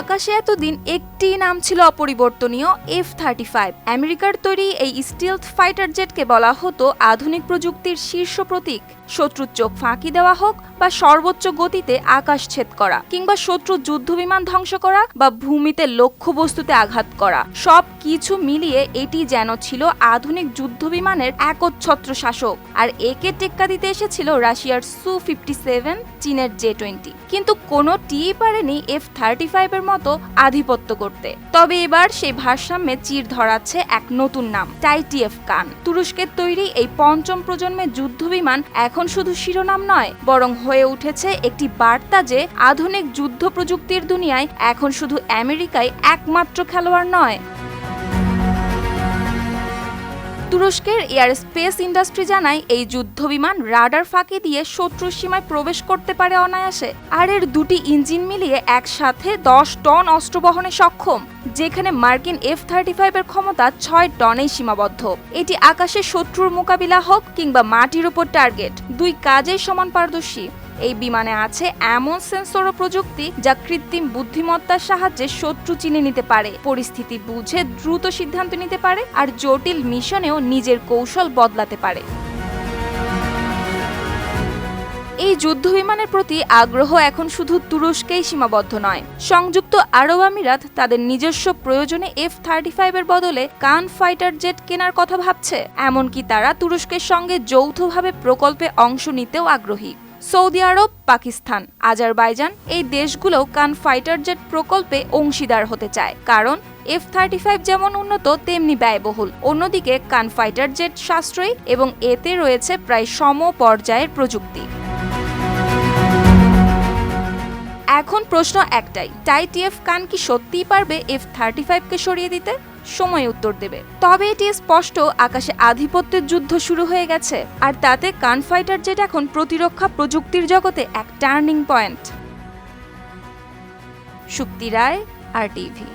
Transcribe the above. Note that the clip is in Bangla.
আকাশে এতদিন একটি নাম ছিল অপরিবর্তনীয় এফ থার্টি ফাইভ আমেরিকার তৈরি এই স্টিলথ ফাইটার জেটকে বলা হতো আধুনিক প্রযুক্তির শীর্ষ প্রতীক। শত্রুর চোখ ফাঁকি দেওয়া হোক বা সর্বোচ্চ গতিতে আকাশ ছেদ করা, কিংবা শত্রু যুদ্ধবিমান ধ্বংস করা বা ভূমিতে লক্ষ্যবস্তুতে আঘাত করা, সব কিছু মিলিয়ে এটি যেন ছিল আধুনিক যুদ্ধবিমানের একচ্ছত্র শাসক। আর একে টেক্কা দিতে এসেছিল রাশিয়ার সু ফিফটি সেভেন, চীনের জে টোয়েন্টি কিন্তু কোনো টি পারেনি এফ থার্টি ফাইভের মতো আধিপত্য করতে। তবে এবার সেই ভারসাম্যে চির ধরাচ্ছে এক নতুন নাম টাইটিএফ কান। তুরস্কের তৈরি এই পঞ্চম প্রজন্মের যুদ্ধবিমান এখন শুধু শিরোনাম নয়, বরং হয়ে উঠেছে একটি বার্তা যে আধুনিক যুদ্ধ প্রযুক্তির দুনিয়ায় এখন শুধু আমেরিকায় একমাত্র খেলোয়াড় নয়। তুরস্কের এয়ার স্পেস ইন্ডাস্ট্রি জানায়, এই যুদ্ধবিমান রাডার ফাঁকি দিয়ে শত্রুর সীমায় প্রবেশ করতে পারে অনায়াসে। আর এর দুটি ইঞ্জিন মিলিয়ে একসাথে দশ টন অস্ত্র বহনে সক্ষম, যেখানে মার্কিন এফ থার্টি ফাইভের ক্ষমতা ছয় টনেই সীমাবদ্ধ। এটি আকাশে শত্রুর মোকাবিলা হোক কিংবা মাটির উপর টার্গেট, দুই কাজেই সমান পারদর্শী। এই বিমানে আছে এমন সেন্সর প্রযুক্তি যা কৃত্রিম বুদ্ধিমত্তার সাহায্যে শত্রু চিনে নিতে পারে। পরিস্থিতি বুঝে দ্রুত সিদ্ধান্ত নিতে পারে আর জটিল মিশনেও নিজের কৌশল বদলাতে পারে। এই যুদ্ধবিমানের প্রতি আগ্রহ এখন শুধু তুরস্কেই সীমাবদ্ধ নয়। সংযুক্ত আরব আমিরাত তাদের নিজস্ব প্রয়োজনে এফ থার্টি ফাইভের বদলে কান ফাইটার জেট কেনার কথা ভাবছে। এমনকি তারা তুরস্কের সঙ্গে যৌথভাবে প্রকল্পে অংশ নিতেও আগ্রহী। সৌদি আরব, পাকিস্তান, আজারবাইজান এই দেশগুলো কান ফাইটার জেট প্রকল্পে অংশীদার হতে চায়। কারণ এফ থার্টি ফাইভ যেমন উন্নত, তেমনি ব্যয়বহুল। অন্যদিকে কান ফাইটার জেট সাশ্রয়ী এবং এতে রয়েছে প্রায় সম পর্যায়ের প্রযুক্তি। এখন প্রশ্ন একটাই টাইটিএফ কান কি সত্যিই পারবে এফ থার্টি ফাইভকে সরিয়ে দিতে? সময় উত্তর দেবে। তবে এটি স্পষ্ট, আকাশে আধিপত্যের যুদ্ধ শুরু হয়ে গেছে, আর তাতে কান ফাইটার জেট এখন প্রতিরক্ষা প্রযুক্তির জগতে এক turning point. Shukti Roy, R TV